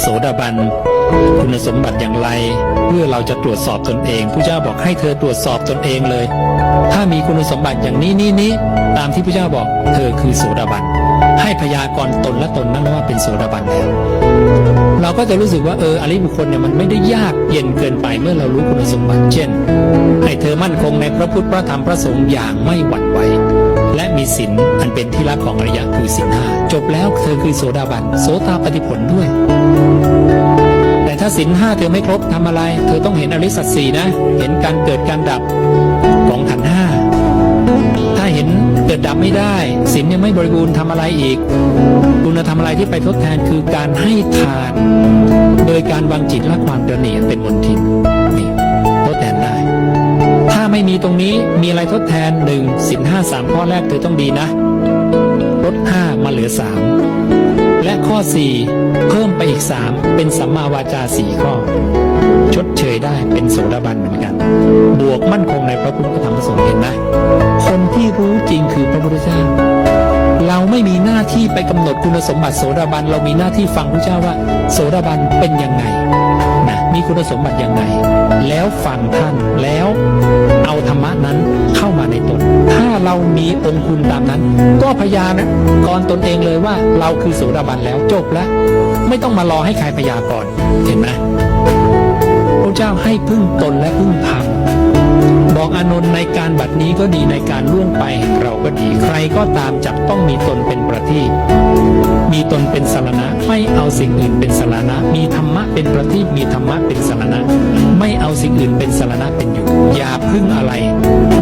โสดาบัน คุณสมบัติอย่างไร เพื่อเราจะตรวจสอบตนเองผู้เจ้าบอกให้เธอตรวจสอบตนเองเลย ถ้ามีคุณสมบัติอย่างนี้นี้นี้ตามที่พระเจ้าบอก เธอคือโสดาบันให้พยากรณ์ตนและตนนั้นว่าเป็นโสดาบันแล้วเราก็จะรู้สึกว่าเอออริบุคคลเนี่ยมันไม่ได้ยากเย็นเกินไปเมื่อเรารู้คุณสมบัติเช่นให้เธอมั่นคงในพระพุทธพระธรรมพระสงฆ์อย่างไม่หวั่นไหว ศีลอันเป็นที่รักของอริยะคือศีลห้าจบแล้วเธอคือโสดาบันโสตาปฏิผลด้วย แต่ถ้าศีลห้าเธอไม่ครบทำอะไร เธอต้องเห็นอริสัตสีนะ เห็นการเกิดการดับของขันห้าถ้าเห็นเกิดดับไม่ได้ศีลยังไม่บริบูรณ์ทำอะไรอีกคุณธรรมอะไรที่ไปทดแทนคือการให้ทาน โดยการวางจิตและความตระหนี่เป็นมนทินนี่ ไม่มีตรงนี้มีอะไรทดแทนหนึ่งสินห้าสามข้อแรกเธอต้องดีนะลดห้ามาเหลือสามและข้อสี่เพิ่มไปอีกสามเป็นสัมมาวาจาสี่ข้อ ชดเชยได้เป็นโสดาบันเหมือนกัน บวกมั่นคงในพระพุทธธรรมประสงค์เห็นไหมคนที่รู้จริงคือพระพุทธเจ้าเราไม่มีหน้าที่ไปกำหนดคุณสมบัติโสดาบัน เรามีหน้าที่ฟังพระเจ้าว่า โสดาบันเป็นยังไงนะมีคุณสมบัติยังไง แล้วฟังท่านแล้ว รรมะนั้นเข้ามาในตน ถ้าเรามีองคุณตามนั้น ก็พยานะกรตนเองเลยว่าเราคือโสดาบันแล้วจบแล้ว ไม่ต้องมารอให้ใครพยากรณ์เห็นไหมพระเจ้าให้พึ่งตนและพึ่งธรรมบอกอนนท์ในการบัดนี้ก็ดีในการล่วงไปแห่งเราก็ดีใครก็ตามจักต้องมีตนเป็นประทีปมีตนเป็นสารณะไม่เอาสิ่งอื่นเป็นสารณะ มีธรรมะเป็นประทีปมีธรรมะเป็นสารณะ สิ่งอื่นเป็นสารณะเป็นอยู่ อย่าพึ่งอะไร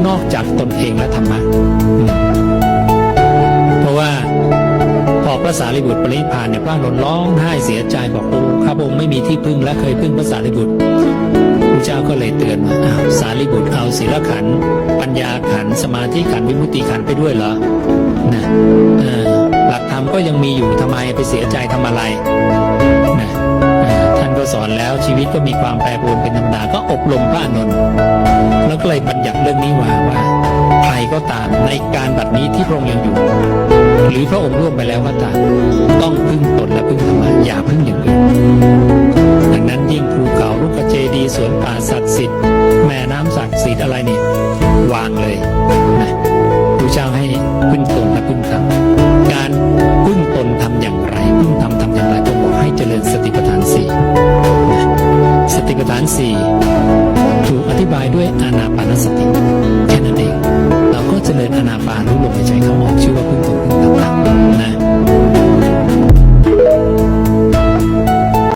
นอกจากตนเองและธรรมะ เพราะว่าพอพระสารีบุตรปรินิพานเนี่ยพระนนร้องไห้เสียใจบอกโอ้ข้าพระองค์ไม่มีที่พึ่งและเคยพึ่งพระสารีบุตรพระเจ้าก็เลยเตือนว่าอ้าวสารีบุตรเอาศีลขัน ปัญญาขันสมาธิขันวิมุตติขันไปด้วยเหรอนะหลักธรรมก็ยังมีอยู่ทำไมไปเสียใจทำอะไรนะท่านก็สอนแล้วชีวิตก็มีความแปรปรวนเป็นธรรมดา ก็อบรมพระอนนท์แล้วก็เลยบัญญัติเรื่องนี้มาว่าใครก็ตามในการบัดนี้ที่พระองค์ยังอยู่ หรือพระองค์ร่วมไปแล้วก็ตามต้องพึ่งตนและพึ่งธรรมะอย่าพึ่งอย่างอื่นดังนั้นยิ่งภูเขาลูกกระเจดีสวนป่าศักดิ์สิทธิ์แม่น้ำศักดิ์สิทธิ์อะไรเนี่ยวางเลยนะพระเจ้าให้พึ่งตนและพึ่งธรรมการพึ่งตนทำอย่างไรพึ่งธรรมทำอย่างไรก็บอกให้เจริญสติปัฏฐานสี่สติปัฏฐานสี่ ด้วยอานาปานสติ แค่นั้นเอง เราก็เจริญอานาปานรู้ลมหายใจเข้าออกชื่อว่าพุ่งตนพึ่งธ